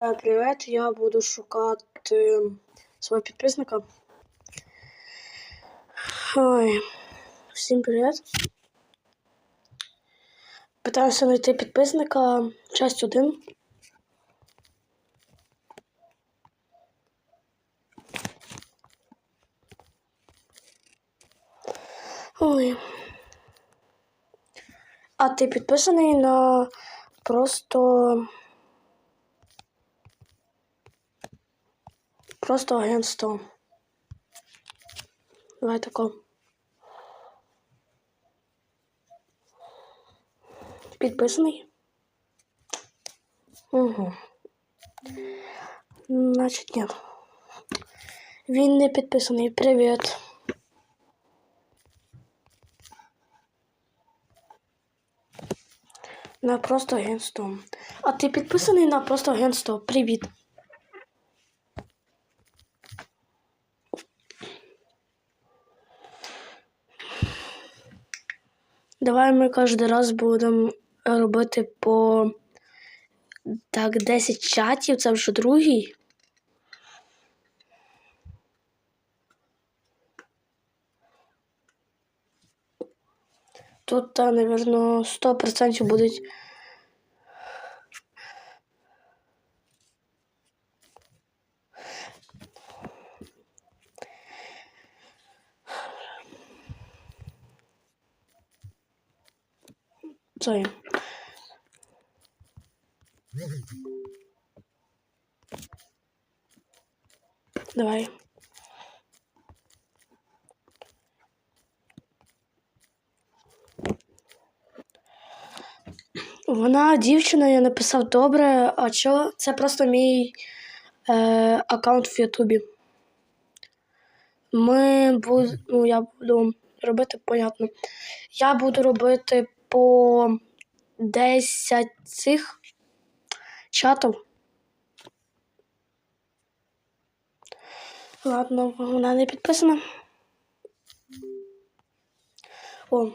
Привіт, я буду шукати свого підписника. Ой, всім привіт. Питаюся знайти підписника. Часть 1. Ой. А ти підписаний на просто. Просто агентство. Давай тако. Підписаний? Угу. Значить, ні. Він не підписаний. Привіт. На просто агентство. А ти підписаний на просто агентство? Привіт. Давай ми кожен раз будемо робити по так 10 чатів, це вже другий. Тут, та, напевно, 100% будуть. Цей. Давай. Вона дівчина, я написав добре, а що? Це просто мій е, аккаунт в Ютубі. Ми буд... ну, я буду робити, понятно. Я буду робити по 10 цих чатів. Ладно, вона не підписана. О.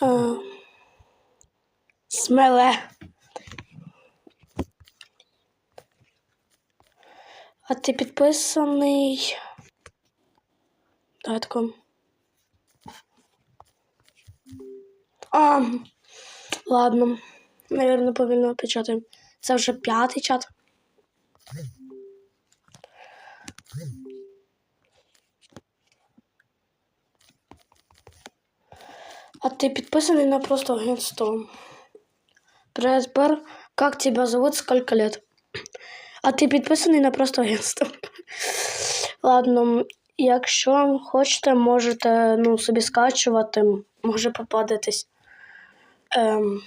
А, Смеле. А ти підписаний? Тако. А, ладно. Наверно, повільно печатаємо. Це вже п'ятий чат. А ты підписаний на просто агентство? Привет, Бер. Как тебя зовут? Сколько лет? А ти підписаний на просто агентство? Ладно, якщо хочете, можете ну, собі скачувати, може попадатись. Ем...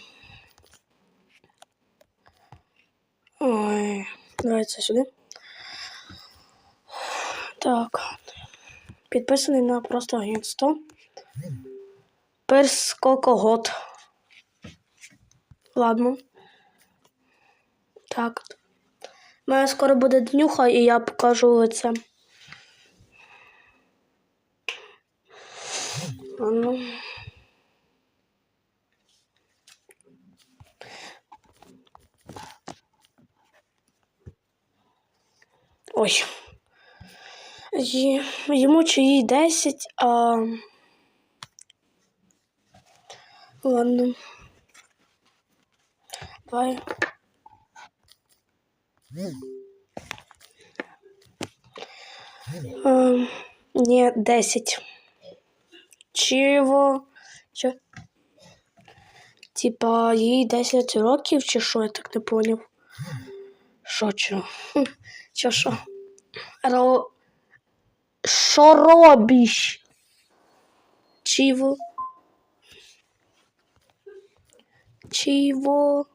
Ой, давай це сюди. Так. Підписаний на просто агентство. Перскокогот. Ладно. Так. Мене скоро буде днюха, і я покажу лице. Ладно. Ой. Йому чи їй 10, а. Ладно. Давай. Ем, Ні, 10. Чого? Чо? Типа, їй 10 років чи що, я так не поняв. Що? Хм, Чо, що? Ро... Що робиш? Чого? Чого?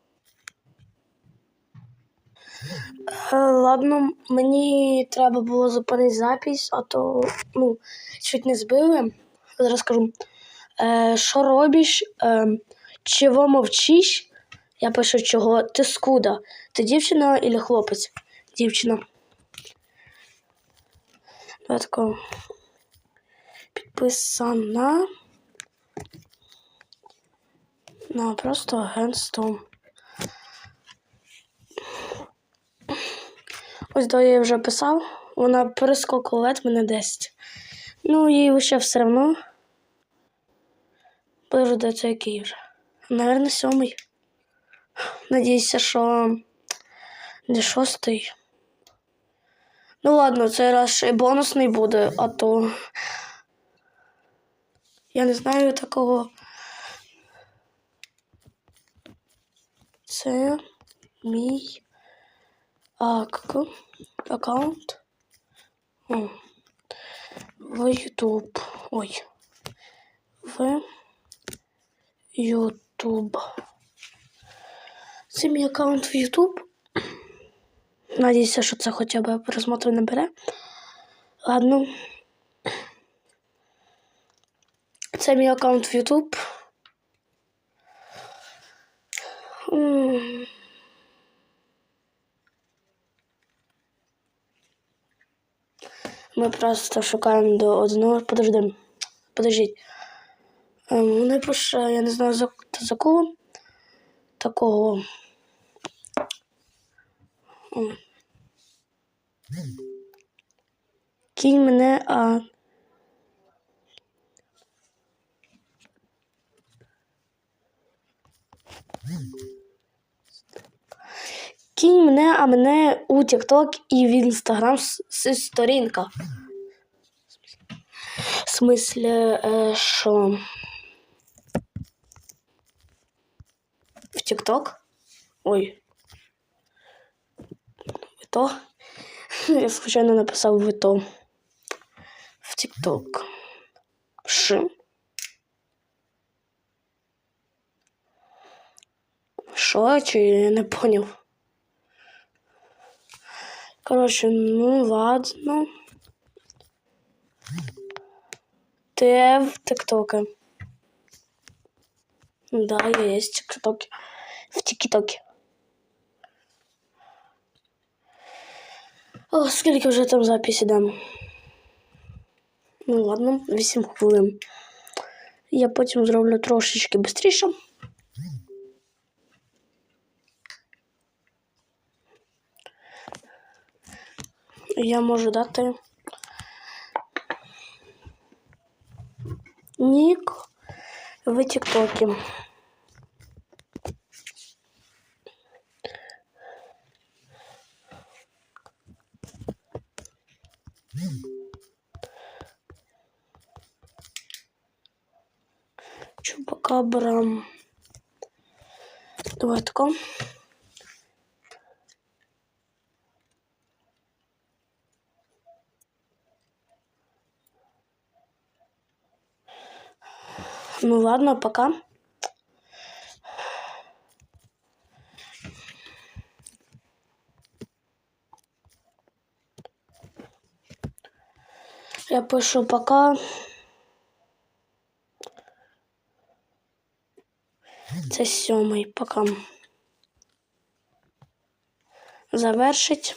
Е, Ладно, мені треба було зупинити запись, а то ну, чуть не збили. Зараз скажу. Е, що робиш? Е, чого мовчиш? Я пишу чого. Ти скуда? Ти дівчина або хлопець? Дівчина. Давай тако. підписана на просто агентство. Ось до я вже писав. Вона перескокувала мене 10. Ну, їй ще все одно. Подожди, це який вже? Наверно, сьомий. Надіюся, що не шостий. Ну ладно, цей раз ще й бонусний буде, а то. Я не знаю такого. Це мій ак... аккаунт. О. В YouTube. Ой. В YouTube. Це мій аккаунт в YouTube. Надіюся, що це хоча б просмотру не бере. Ладно. Це мій аккаунт в YouTube. Ми просто шукаємо до одного. Подожди. Подождіть. Ем, Вони пише, я не знаю за, за кого. Такого. Кінь мене, а. Кінь мене, а мене у TikTok і в с- сторінка. В смислі, що? В TikTok? Ой. Ви то? Я случайно написав ви то. В TikTok. Ш. Що? Чи я не поняв? Короче, ну ладно. Ты в ТикТоке. Да, я есть в ТикТоке. В ТикТоке. О, скільки вже там записі дам? Ну ладно, 8 хвилин. Я потім зроблю трошечки швидше. Я можу дати нік в Тіктокі. Чупакабра. Давай тако. Ну ладно, пока. Я пишу пока. Це сьомий, пока. Завершить.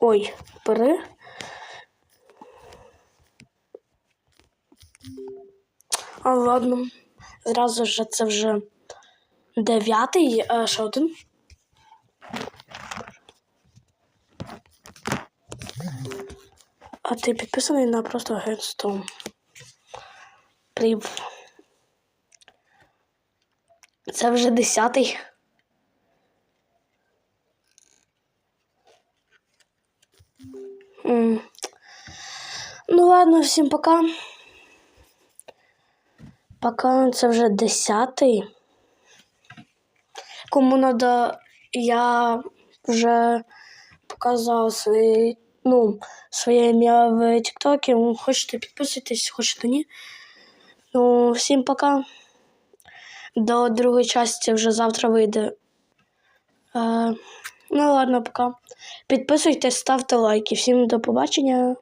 Ой, пери. Ладно. Зразу ж це вже дев'ятий, а ще один. А ти підписаний на просто агентство. Прив. Це вже десятий. Ну ладно, всім пока. Пока це вже десятий. Кому надо, я вже показав свої, ну, своє ім'я в Тіктокі. Хочете підписуйтесь, хочете ні. Ну, всім пока. До другої частини вже завтра вийде. Е, ну ладно, пока. Підписуйтесь, ставте лайки. Всім до побачення.